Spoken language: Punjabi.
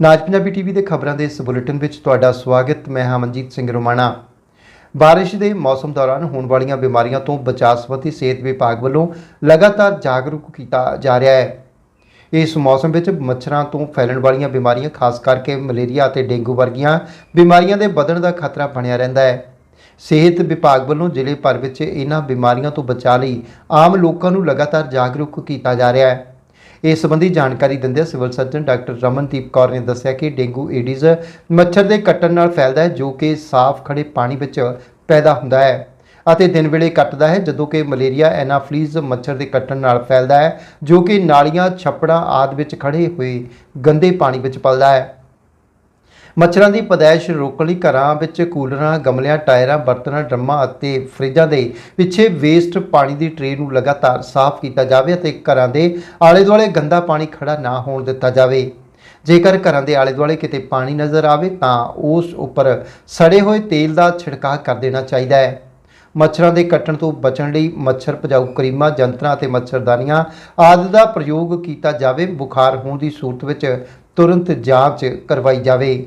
ਨਾਜ ਪੰਜਾਬੀ ਟੀਵੀ ਦੇ ਖਬਰਾਂ ਦੇ ਇਸ ਬੁਲੇਟਿਨ ਵਿੱਚ ਤੁਹਾਡਾ ਸਵਾਗਤ, ਮੈਂ ਹਾਂ ਮਨਜੀਤ ਸਿੰਘ ਰੋਮਾਣਾ। ਬਾਰਿਸ਼ ਦੇ ਮੌਸਮ ਦੌਰਾਨ ਹੋਣ ਵਾਲੀਆਂ ਬਿਮਾਰੀਆਂ ਤੋਂ ਬਚਾਅ ਸੰਬੰਧੀ ਸਿਹਤ ਵਿਭਾਗ ਵੱਲੋਂ ਲਗਾਤਾਰ ਜਾਗਰੂਕ ਕੀਤਾ ਜਾ ਰਿਹਾ ਹੈ। ਇਸ ਮੌਸਮ ਵਿੱਚ ਮੱਛਰਾਂ ਤੋਂ ਫੈਲਣ ਵਾਲੀਆਂ ਬਿਮਾਰੀਆਂ, ਖਾਸ ਕਰਕੇ ਮਲੇਰੀਆ ਅਤੇ ਡੇਂਗੂ ਵਰਗੀਆਂ ਬਿਮਾਰੀਆਂ ਦੇ ਵਧਣ ਦਾ ਖਤਰਾ ਬਣਿਆ ਰਹਿੰਦਾ ਹੈ। ਸਿਹਤ ਵਿਭਾਗ ਵੱਲੋਂ ਜ਼ਿਲ੍ਹੇ ਭਰ ਵਿੱਚ ਇਹਨਾਂ ਬਿਮਾਰੀਆਂ ਤੋਂ ਬਚਾਅ ਲਈ ਆਮ ਲੋਕਾਂ ਨੂੰ ਲਗਾਤਾਰ ਜਾਗਰੂਕ ਕੀਤਾ ਜਾ ਰਿਹਾ ਹੈ। ਇਸ ਸੰਬੰਧੀ ਜਾਣਕਾਰੀ ਦਿੰਦਿਆਂ civil surgeon doctor Ramandeep Kaur ਨੇ ਦੱਸਿਆ ਕਿ ਡੇਂਗੂ ਏਡੀਜ਼ ਮੱਛਰ ਦੇ ਕੱਟਣ ਨਾਲ ਫੈਲਦਾ ਹੈ, ਜੋ ਕਿ ਸਾਫ਼ ਖੜੇ ਪਾਣੀ ਵਿੱਚ ਪੈਦਾ ਹੁੰਦਾ ਹੈ ਅਤੇ ਦਿਨ ਵੇਲੇ ਕੱਟਦਾ ਹੈ, ਜਦੋਂ ਕਿ ਮਲੇਰੀਆ, ਐਨਾਫਲੀਜ਼ ਮੱਛਰ ਦੇ ਕੱਟਣ ਨਾਲ ਫੈਲਦਾ ਹੈ, ਜੋ ਕਿ ਨਾਲੀਆਂ, ਛੱਪੜਾਂ ਆਦਿ ਵਿੱਚ ਖੜੇ ਹੋਏ ਗੰਦੇ ਪਾਣੀ ਵਿੱਚ ਪਲਦਾ ਹੈ। ਮੱਛਰਾਂ ਦੀ ਪਦਾਇਸ਼ ਰੋਕਣ ਲਈ ਘਰਾਂ ਵਿੱਚ ਕੂਲਰਾਂ, ਗਮਲਿਆਂ, ਟਾਇਰਾਂ, ਬਰਤਨਾਂ, ਡਰਮਾਂ ਅਤੇ ਫਰਿੱਜਾਂ ਦੇ ਪਿੱਛੇ ਵੇਸਟ ਪਾਣੀ ਦੀ ਟ੍ਰੇ ਨੂੰ ਲਗਾਤਾਰ ਸਾਫ਼ ਕੀਤਾ ਜਾਵੇ ਅਤੇ ਘਰਾਂ ਦੇ ਆਲੇ ਦੁਆਲੇ ਗੰਦਾ ਪਾਣੀ ਖੜਾ ਨਾ ਹੋਣ ਦਿੱਤਾ ਜਾਵੇ। ਜੇਕਰ ਘਰਾਂ ਦੇ ਆਲੇ ਦੁਆਲੇ ਕਿਤੇ ਪਾਣੀ ਨਜ਼ਰ ਆਵੇ ਤਾਂ ਉਸ ਉੱਪਰ ਸੜੇ ਹੋਏ ਤੇਲ ਦਾ ਛਿੜਕਾਅ ਕਰ ਦੇਣਾ ਚਾਹੀਦਾ ਹੈ। ਮੱਛਰਾਂ ਦੇ ਕੱਟਣ ਤੋਂ ਬਚਣ ਲਈ ਮੱਛਰ ਭਜਾਊ ਕਰੀਮਾਂ, ਜੰਤਰਾਂ ਅਤੇ ਮੱਛਰਦਾਨੀਆਂ ਆਦਿ ਦਾ ਪ੍ਰਯੋਗ ਕੀਤਾ ਜਾਵੇ। ਬੁਖਾਰ ਹੋਣ ਦੀ ਸੂਰਤ ਵਿੱਚ ਤੁਰੰਤ ਜਾਂਚ ਕਰਵਾਈ ਜਾਵੇ।